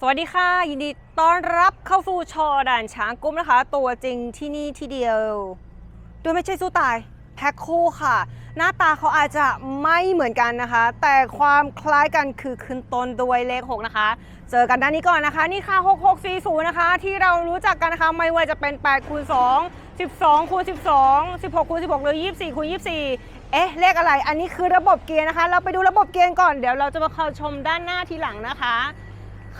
สวัสดีค่ะ ยินดีต้อนรับเข้าสู่ชอด่านช้างกุ้มนะคะ ตัวจริงที่นี่ที่เดียวด้วยไม่ใช่สู้ตายแพ็คคู่ค่ะ หน้าตาเขาอาจจะไม่เหมือนกันนะคะ แต่ความคล้ายกันคือขึ้นต้นด้วยเลข 6 นะคะ เจอกันด้านนี้ก่อนนะคะ นี่ค่ะ 6640 นะคะ ที่เรารู้จักกันนะคะ ไม่ว่าจะเป็น8คูณ2 12คูณ12 16คูณ16 หรือ 24คูณ24 เอ๊ะ เลขอะไร อันนี้คือระบบเกียร์นะคะ เราไปดูระบบเกียร์ก่อน เดี๋ยวเราจะมาเข้าชมด้านหน้าทีหลังนะคะ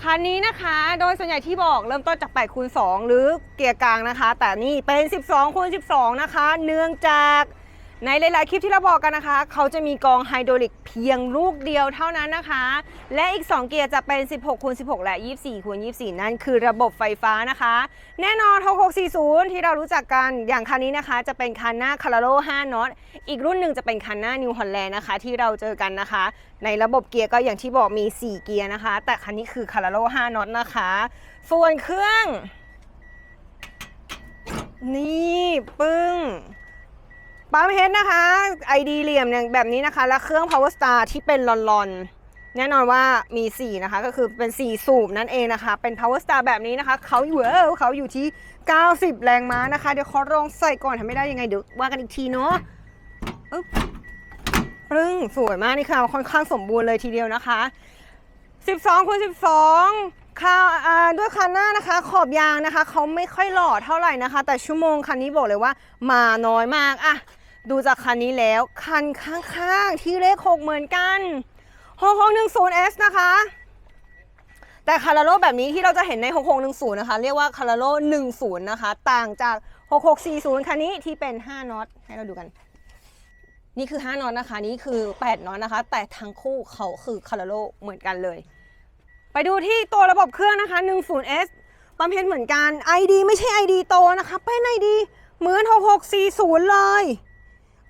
คันนี้นะคะโดยส่วนใหญ่ที่บอกเริ่มต้นจาก8คูณ2หรือเกียร์กลางนะคะ แต่นี่เป็น 12คูณ12 นะคะ เนื่องจาก ในหลาย ๆ คลิปที่เราบอกกันนะคะ เขาจะมีกองไฮดรอลิกเพียงลูกเดียวเท่านั้นนะคะ และอีก 2 เกียร์จะเป็น 16คูณ16 และ 24คูณ24 นั่นคือระบบไฟฟ้านะคะ แน่นอน6640 ที่เรารู้จักกันอย่างคันนี้นะคะ จะเป็นคันหน้าคาร์โล5น็อตอีกรุ่นหนึ่งจะเป็นคันหน้านิวฮอลแลนด์นะคะ ที่เราเจอกันนะคะ ในระบบเกียร์ก็อย่างที่บอกมี 4 เกียร์นะคะ แต่คันนี้คือคาร์โล5น็อตนะคะส่วนเครื่อง นี่ ปึ้ง ปั๊มเฮดนะคะ ID เหลี่ยมอย่างแบบนี้นะคะ และเครื่อง Power Star ที่เป็นลอนๆ แน่นอนว่ามี 4 นะคะ ก็คือเป็น 4 สูบนั่นเองนะคะ เป็น Power Star แบบนี้นะคะ เขาอยู่เออเขาอยู่ที่ 90 แรงม้านะคะ เดี๋ยวขอลองใส่ก่อนทำไม่ได้ยังไง เดี๋ยวว่ากันอีกทีเนาะอึ๊บปึ้งสวยมากนี่ค่ะ ค่อนข้างสมบูรณ์เลยทีเดียวนะคะ 12คูณ12ค่ะอ่าด้วยคันหน้านะคะขอบยางนะคะเขาไม่ค่อยหล่อเท่าไหร่นะคะ แต่ชั่วโมงคันนี้บอกเลยว่ามาน้อยมากอะ ดูจากคันนี้แล้ว คันข้างๆ ที่เลข6เหมือนกัน 6610S นะคะ แต่คาร์โลแบบนี้ที่เราจะเห็นใน 6610 นะคะ เรียกว่าคาร์โล10 นะคะ ต่างจาก 6640 คันนี้ที่เป็น 5น็อตให้เราดูกัน นี่คือ 5น็อตนะคะ นี่คือ 8น็อตนะคะ แต่ทั้งคู่เขาคือคาร์โลเหมือนกันเลย ไปดูที่ตัวระบบเครื่องนะคะ 10S ปั๊มเพชรเหมือนกัน ID ไม่ใช่ ID โตนะคะ เป็น ID เหมือน 6640 เลย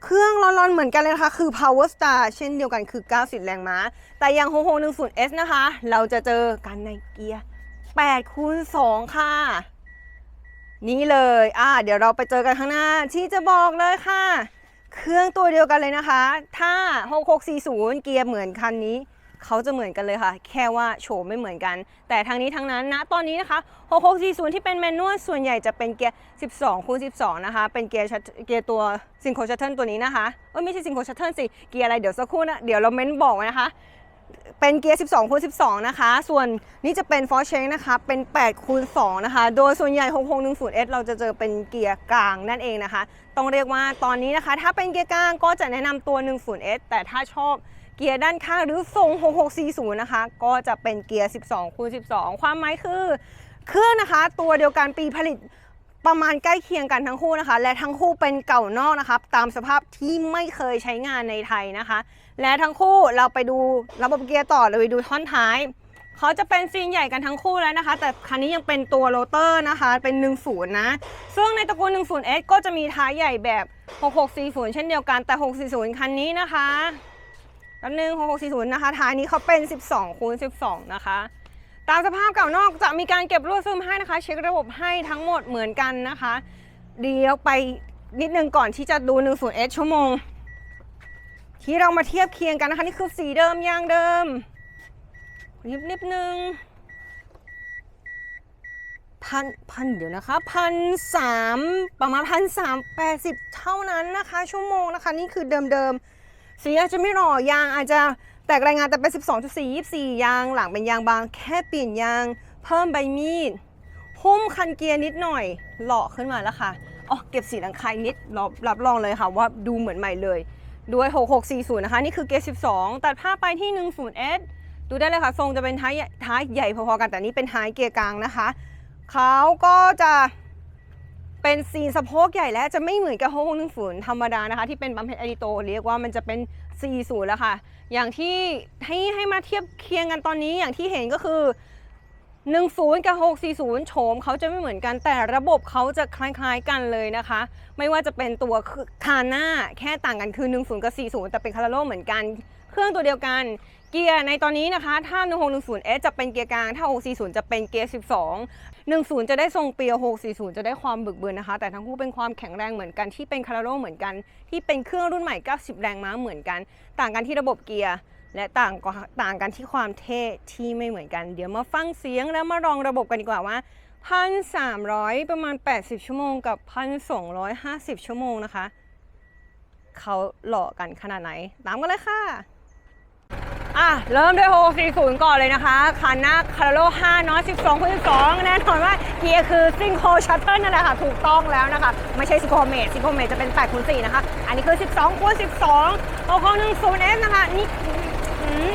เครื่องร้อนๆเหมือนกันเลยนะคะ คือ Power Star เช่นเดียวกันคือ 90 แรงม้า แต่ยัง 6610S นะคะ เราจะเจอกันในเกียร์ 8 คูณ 2 ค่ะ นี่เลย อ่า เดี๋ยวเราไปเจอกันข้างหน้า ที่จะบอกเลยค่ะ เครื่องตัวเดียวกันเลยนะคะ ถ้า 6640 เกียร์เหมือนคันนี้ เขาจะเหมือนกันเลยค่ะ แค่ว่าโฉมไม่เหมือนกัน แต่ทางนี้ทั้งนั้นนะตอนนี้นะคะ 6640 ที่เป็นแมนนวลส่วนใหญ่จะเป็นเกียร์ 12คูณ12 นะคะ เป็นเกียร์เกียร์ตัวซิงโครชัตเทิลตัวนี้นะคะเอ้ยไม่ใช่ซิงโครชัตเทิลสิเกียร์อะไรเดี๋ยวสักครู่นะเดี๋ยวเราเม้นบอกไว้นะคะเป็นเกียร์ 12คูณ12 นะคะ ส่วนนี้จะเป็นฟอร์เชงนะคะ เป็น8คูณ2นะคะ โดยส่วนใหญ่ 6610S เราจะเจอเป็นเกียร์กลางนั่นเองนะคะ ต้องเรียกว่าตอนนี้นะคะ ถ้าเป็นเกียร์กลางก็จะแนะนำตัว 10S แต่ถ้าชอบ เกียร์ด้านข้างหรือทรง 6640 นะคะ ก็จะเป็นเกียร์ 12คูณ12 ความหมายคือ เครื่องนะคะ ตัวเดียวกันปีผลิตประมาณใกล้เคียงกันทั้งคู่นะคะ และทั้งคู่เป็นเก่านอกนะคะตามสภาพที่ไม่เคยใช้งานในไทยนะคะ และทั้งคู่เราไปดูระบบเกียร์ต่อเราไปดูท่อนท้ายเขาจะเป็นซีนใหญ่กันทั้งคู่แล้วนะคะ แต่คันนี้ยังเป็นตัวโรเตอร์นะคะ เป็น 10 นะ ซึ่งในตระกูล 10S ก็จะมีท้ายใหญ่แบบ 6640 เช่นเดียวกันแต่ 640 คันนี้นะคะ แป๊บนึง6640 นะคะ ท้ายนี้เขาเป็น 12คูณ12 นะคะ ตามสภาพเก่านอกจะมีการเก็บรูดซึมให้นะคะ เช็คระบบให้ทั้งหมดเหมือนกันนะคะ เดี๋ยวไปนิดนึงก่อนที่จะดู 10S ชั่วโมง ที่เรามาเทียบเคียงกันนะคะ นี่คือสีเดิมยางเดิมนิดนิดนึงพันพันเดี๋ยวนะคะพันสามประมาณพันสามแปดสิบเท่านั้นนะคะ ชั่วโมงนะคะ นี่คือเดิมๆ สีอาจจะไม่หล่อยางอาจจะแตกรายงานแต่เป็น 12.4 24 ยางหลังเป็นยางบาง แค่เปลี่ยนยาง เพิ่มใบมีดหุ้มคันเกียร์นิดหน่อยหล่อขึ้นมาแล้วค่ะอ๋อเก็บสีหลังคายนิดรับรับรองเลยค่ะว่าดูเหมือนใหม่เลย ด้วย 6640 นะคะ นี่คือเกียร์12 ตัดภาไปที่ 10S ดูได้เลยค่ะ ทรงจะเป็นท้ายใหญ่ท้ายใหญ่พอๆกันแต่นี่เป็นท้ายเกียร์กลางนะคะเขาก็จะ เป็นซีนสะโพกใหญ่และจะไม่เหมือนกับ6610ธรรมดานะคะ ที่เป็นบัมเพชรอดิโต เรียกว่ามันจะเป็น40แล้วค่ะ อย่างที่ให้ให้มาเทียบเคียงกันตอนนี้อย่างที่เห็นก็คือ 10 กับ 640 โฉมเขาจะไม่เหมือนกันแต่ระบบเขาจะคล้ายๆกันเลยนะคะ ไม่ว่าจะเป็นตัวคาหน้าแค่ต่างกันคือ 10 กับ 40 แต่เป็นคาราโลเหมือนกัน เครื่องตัวเดียวกัน เกียร์ในตอนนี้นะคะ ถ้า 1610S จะเป็นเกียร์กลาง ถ้า 640 จะเป็นเกียร์ 12 10 จะได้ทรงเปียว 640 จะได้ความบึกบืนนะคะ แต่ทั้งคู่เป็นความแข็งแรงเหมือนกันที่เป็นคาราโลเหมือนกัน ที่เป็นเครื่องรุ่นใหม่ 90 แรงม้าเหมือนกัน ต่างกันที่ระบบเกียร์ และต่างก็ต่างกันที่ความเท่ที่ไม่เหมือนกัน เดี๋ยวมาฟังเสียงแล้วมาลองระบบกันดีกว่าว่า 1,300 ประมาณ 80 ชั่วโมงกับ 1,250 ชั่วโมงนะคะ เขาหล่อกันขนาดไหน ตามกันเลยค่ะ อะ เริ่มด้วย 640 ก่อนเลยนะคะ คันหน้าคาร์โล5เนาะ12คูณ12 แน่นอนว่าเกียร์คือซิงโคชัตเทิลนั่นแหละค่ะ ถูกต้องแล้วนะคะ ไม่ใช่ซิโคเมตซิโคเมตจะเป็น8คูณ4นะคะ อันนี้คือ 12คูณ12 610 S นะคะ นี่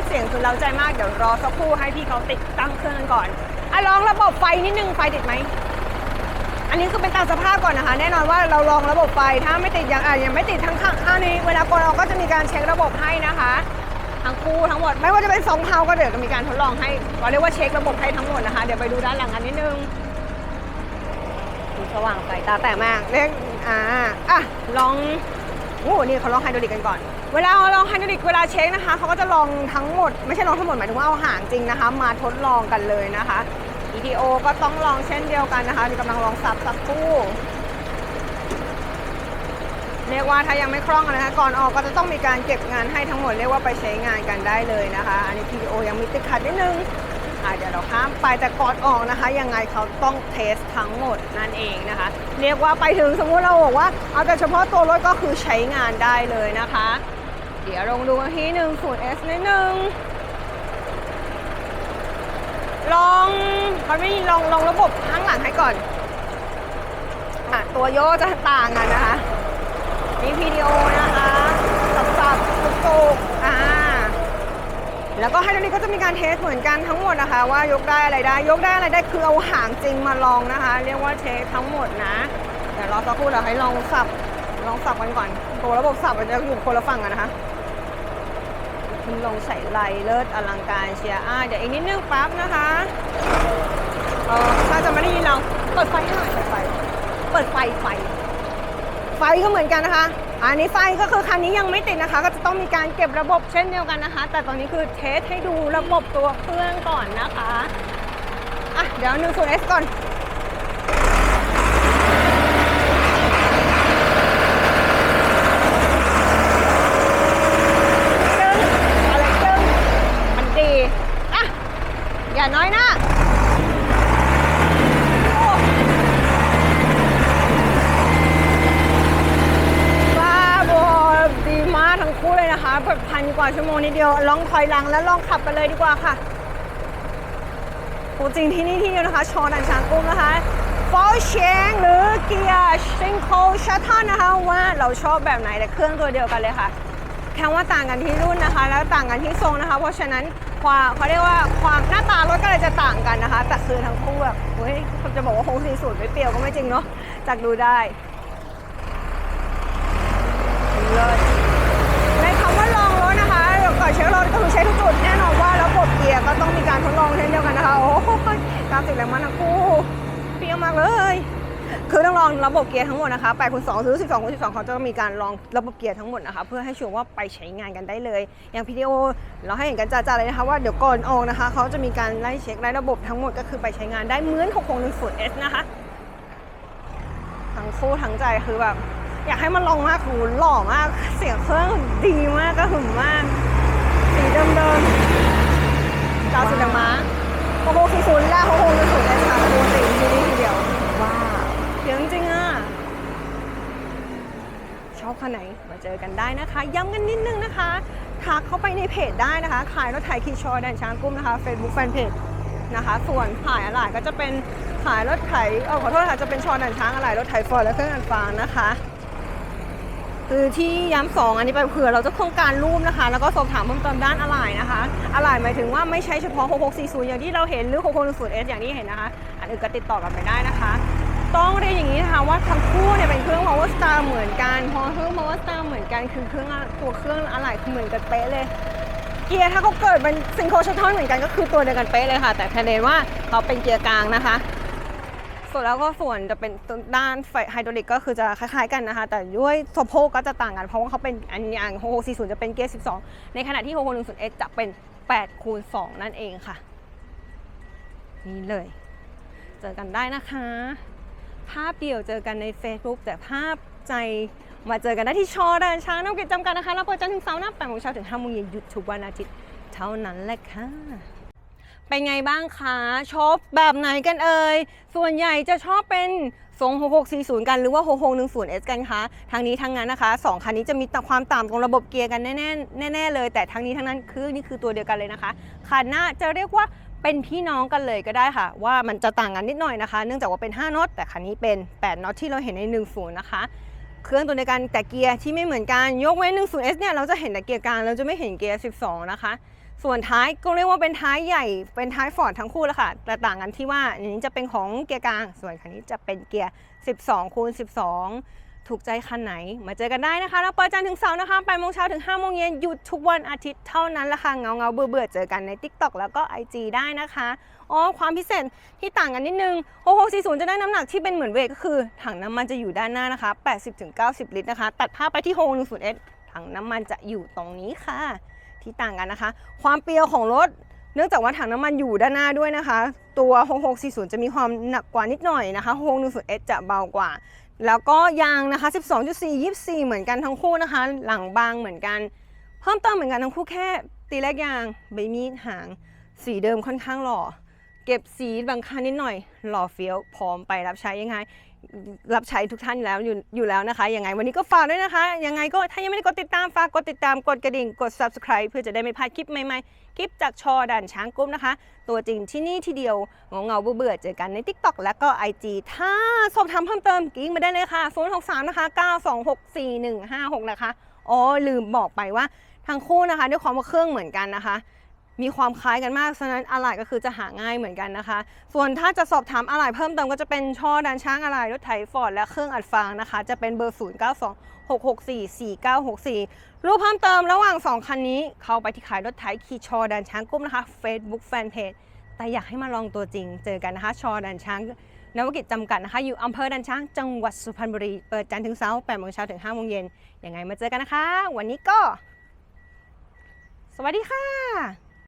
เสียงคือเราใจมาก เดี๋ยวรอสักครู่ให้พี่เขาติดตั้งเครื่องกันก่อนอะลองระบบไฟนิดนึง ไฟติดไหมอันนี้คือเป็นตามสภาพก่อนนะคะ แน่นอนว่าเราลองระบบไฟถ้าไม่ติดยังอะยังไม่ติดทั้งข้างข้างนี้เวลากดเราก็จะมีการเช็คระบบให้นะคะ คู่ทั้งหมด ไม่ว่าจะเป็นสองเทาก็เดี๋ยวจะมีการทดลองให้เราเรียกว่าเช็คระบบให้ทั้งหมดนะคะ เดี๋ยวไปดูด้านหลังกันนิดนึงดูสว่างสายตาแต่มากเรียกอ่าอะลองโอ้นี่เขาลองไฮดรอลิกกันก่อน เวลาเราลองไฮดรอลิกเวลาเช็คนะคะเขาก็จะลองทั้งหมด ไม่ใช่ลองทั้งหมดหมายถึงว่าเอาหางจริงนะคะ มาทดลองกันเลยนะคะ EDO ก็ต้องลองเช่นเดียวกันนะคะมีกำลังลองสับสักค เรียกว่าถ้ายังไม่คล่องนะคะก่อนออกก็จะต้องมีการเก็บงานให้ทั้งหมดเรียกว่าไปใช้งานกันได้เลยนะคะ อันนี้ PDO ยังมีติดขัดนิดนึงอะเดี๋ยวเราข้ามไปแต่ก่อนออกนะคะ ยังไงเขาต้องเทสทั้งหมดนั่นเองนะคะ เรียกว่าไปถึงสมมุติเราบอกว่า เอาแต่เฉพาะตัวรถก็คือใช้งานได้เลยนะคะ เดี๋ยวลองดูกันที่หนึ่งศูนย์ S นิดนึงลองเขาไม่ลองลองระบบข้างหลังให้ก่อนอะตัวโยกจะต่างกันนะคะ นี่พีดีโอนะคะสับสับตุกตุกอ่าแล้วก็ไฮดรอลิกก็จะมีการเทสเหมือนกันทั้งหมดนะคะ ว่ายกได้อะไรได้ ยกได้อะไรได้คือเอาหางจริงมาลองนะคะ เรียกว่าเทสทั้งหมดนะเดี๋ยวรอสักครู่เดี๋ยวให้ลองสับลองสับกันก่อนตัวระบบสับมันจะอยู่คนละฝั่งกันนะคะคุณลองใส่ไลเลิศอลังการเชียร์อ่าเดี๋ยวอีกนิดนึงปั๊บนะคะเออถ้าจะไม่ได้ยินเราเปิดไฟให้หน่อยเปิดไฟ เปิดไฟไฟ ไฟก็เหมือนกันนะคะ อันนี้ไฟก็คือคันนี้ยังไม่ติดนะคะ ก็จะต้องมีการเก็บระบบเช่นเดียวกันนะคะ แต่ตอนนี้คือเทสให้ดูระบบตัวเครื่องก่อนนะคะ อะเดี๋ยว1 0 S ก่อน จึงอะไรจึงมันดี อะ อย่าน้อยหน้าโอ้ บ้าบอดีมากทั้งคู่เลยนะคะ แบบพันกว่าชั่วโมงนิดเดียวลองถอยหลังแล้วลองขับกันเลยดีกว่าค่ะตัวจริงที่นี่ที่เดียวนะคะชอนันช้างกุ้งนะคะฟอลเชงหรือเกียร์ซิงโคชัตเทิลนะคะว่าเราชอบแบบไหนแต่เครื่องตัวเดียวกันเลยค่ะแค่ว่าต่างกันที่รุ่นนะคะ แล้วต่างกันที่ทรงนะคะ เพราะฉะนั้นความเขาเรียกว่าความหน้าตารถก็เลยจะต่างกันนะคะ แต่คือทั้งคู่แบบเฮ้ยจะบอกว่าโค้งสีสูตรไม่เปรี้ยวก็ไม่จริงเนาะจากดูได้เลยในคำว่าลองรถ นะคะเดี๋ยวก่อนเช็ครถก็คือใช้ทุกจุดแน่นอนว่าระบบเกียร์ก็ต้องมีการทดลองเช่นเดียวกันนะคะ โอ้โหตามติดแรงมันทั้งคู่เปรี้ยวมากเลย คือต้องลองระบบเกียร์ทั้งหมดนะคะ8คูณ2หรือ12คูณ12 เขาจะมีการลองระบบเกียร์ทั้งหมดนะคะ เพื่อให้ชัวร์ว่าไปใช้งานกันได้เลย อย่างพีดีโอเราให้เห็นกันจ้าๆเลยนะคะว่าเดี๋ยวก่อนออกนะคะ เขาจะมีการไล่เช็คไล่ระบบทั้งหมดก็คือไปใช้งานได้เหมือนของของ1 S นะคะทั้งคู่ทั้งใจคือแบบอยากให้มันลองมากหูหล่อมาก เสียงเครื่องดีมากก็หึมมาก สีเดิมๆจาวสุดมาโอ้โหสีศูนย์แล้วโอ้โหเป็นศูนย์เลยค่ะตัวสีทีนี้ทีเดียว ว้าวเสียงจริงๆอะ ชอบคันไหนมาเจอกันได้นะคะ ย้ำกันนิดนึงนะคะ ทักเข้าไปในเพจได้นะคะ ขายรถไถคีชอแดนช้างกุ้มนะคะ Facebook Fanpage นะคะ ส่วนขายอะไหล่ก็จะเป็นขายรถไถเออขอโทษค่ะ จะเป็นชอแดนช้างอะไหล่รถไถฟอร์ดและเครื่องอันฟางนะคะ คือที่ย้ำสองอันนี้ไปเผื่อเราจะต้องการรูปนะคะ แล้วก็สอบถามเพิ่มเติมด้านอะไหล่นะคะอะไหล่หมายถึงว่าไม่ใช่เฉพาะ 6640 อย่างที่เราเห็นหรือ 6610S อย่างที่เห็นนะคะ อันอื่นก็ติดต่อกันไปได้นะคะ ต้องเรียนอย่างนี้นะคะว่าทั้งคู่เนี่ยเป็นเครื่อง power star เหมือนกันพราะเครื่อง power star เหมือนกันคือเครื่องตัวเครื่องอะไหล่คือเหมือนกันเป๊ะเลยเกียร์ถ้าเขาเกิดเป็นซิงโครชัตทิลเหมือนกันก็คือตัวเดียวกันเป๊ะเลยค่ะ แต่แค่เนว่าเขาเป็นเกียร์กลางนะคะ ส่วนแล้วก็ส่วนจะเป็นด้านไฮดรอลิกก็คือจะคล้ายๆกันนะคะ แต่ด้วยสะโพกก็จะต่างกัน เพราะว่าเขาเป็นอันอย่าง6640 จะเป็นเกียร์ 12 ในขณะที่ 6610X จะเป็น8คูณ2นั่นเองค่ะ นี่เลย เจอกันได้นะคะ ภาพเดียวเจอกันใน Facebook แต่ภาพใจมาเจอกันได้ที่ชอแดนช้างน้ำกิจจำกัดนะคะเราเปิดจันทร์ถึงเสาร์หน้า8โมงเช้าถึง5โมงเย็นหยุดทุกวันอาทิตย์เท่านั้นแหละค่ะ เป็นไงบ้างคะชอบแบบไหนกันเอ่ย ส่วนใหญ่จะชอบเป็นทรง6640 กันหรือว่า 6610S กันคะทางนี้ทางนั้นนะคะ 2 คันนี้จะมีความต่างตรงระบบเกียร์กันแน่ๆแน่ๆเลย แต่ทั้งนี้ทั้งนั้นคือนี่คือตัวเดียวกันเลยนะคะคันหน้าจะเรียกว่าเป็นพี่น้องกันเลยก็ได้ค่ะ ว่ามันจะต่างกันนิดหน่อยนะคะ เนื่องจากว่าเป็น5น็อตแต่คันนี้เป็น8น็อตที่เราเห็นใน10นะคะเครื่องตัวเดียวกันแต่เกียร์ที่ไม่เหมือนกันยกเว้น 10S เนี่ยเราจะเห็นแต่เกียร์กลางเราจะไม่เห็นเกียร์ 12 นะคะ ส่วนท้ายก็เรียกว่าเป็นท้ายใหญ่เป็นท้ายฟอร์ดทั้งคู่แล้วค่ะแต่ต่างกันที่ว่าอันนี้จะเป็นของเกียร์กลาง ส่วนคันนี้จะเป็นเกียร์ 12คูณ12 ถูกใจคันไหน มาเจอกันได้นะคะแล้วเปิดจันทร์ถึงเสาร์นะคะ8โมงเช้าถึง5โมงเย็นหยุดทุกวันอาทิตย์เท่านั้นละค่ะเงาเงาเบื่อเบื่อเจอกันใน TikTok แล้วก็ IG ได้นะคะอ๋อความพิเศษที่ต่างกันนิดนึง6640 จะได้น้ำหนักที่เป็นเหมือนเวทก็คือ ถังน้ำมันจะอยู่ด้านหน้านะคะ80-90 ลิตรนะคะ ตัดภาพไปที่ 610S ถังน้ำมันจะอยู่ตรงนี้ค่ะ ที่ต่างกันนะคะ ความเปรียวของรถ เนื่องจากว่าถังน้ำมันอยู่ด้านหน้าด้วยนะคะ ตัว 6640 จะมีความหนักกว่านิดหน่อยนะคะ 6610S จะเบากว่า แล้วก็ยางนะคะ 12.4 24 เหมือนกันทั้งคู่นะคะ หลังบางเหมือนกัน เพิ่มเติมเหมือนกันทั้งคู่แค่ตีแรกยางใบมีดหาง สีเดิมค่อนข้างหล่อ เก็บสีบางคันนิดหน่อย หล่อเฟี้ยวพร้อมไปรับใช้ยังไง รับใช้ทุกท่านอยู่แล้วอยู่อยู่แล้วนะคะ ยังไงวันนี้ก็ฝากด้วยนะคะ ยังไงก็ถ้ายังไม่ได้กดติดตามฝากกดติดตามกดกระดิ่ง กด subscribe เพื่อจะได้ไม่พลาดคลิปใหม่ๆ คลิปจากชอดันช้างกุ้มนะคะ ตัวจริงที่นี่ที่เดียวเงาเงาเบื่อเจอกันใน TikTok และก็ IG ถ้าสอบถามเพิ่มเติมกิ้งมาได้เลยค่ะ063นะคะ9264156 นะคะอ๋อลืมบอกไปว่าทั้งคู่นะคะด้วยความว่าเครื่องเหมือนกันนะคะ มีความคล้ายกันมากฉะนั้นอะไหล่ก็คือจะหาง่ายเหมือนกันนะคะ ส่วนถ้าจะสอบถามอะไหล่เพิ่มเติมก็จะเป็นช่อดันช้างอะไหล่รถไถฟอร์ดและเครื่องอัดฟางนะคะ จะเป็นเบอร์ 0 9 2 6 6 4 4 9 6 4 รูปเพิ่มเติมระหว่าง 2 คันนี้ เข้าไปที่ขายรถไถคีชอดันช้างกุ้มนะคะ Facebook Fanpage แต่อยากให้มาลองตัวจริง เจอกันนะคะ ชอดันช้างนวกิจจำกัดนะคะ อยู่อำเภอดันช้าง จังหวัดสุพรรณบุรี เปิดจันทร์ถึงเสาร์8โมงเช้าถึง5โมงเย็นยังไงมาเจอกันนะคะ วันนี้ก็ สวัสดีค่ะ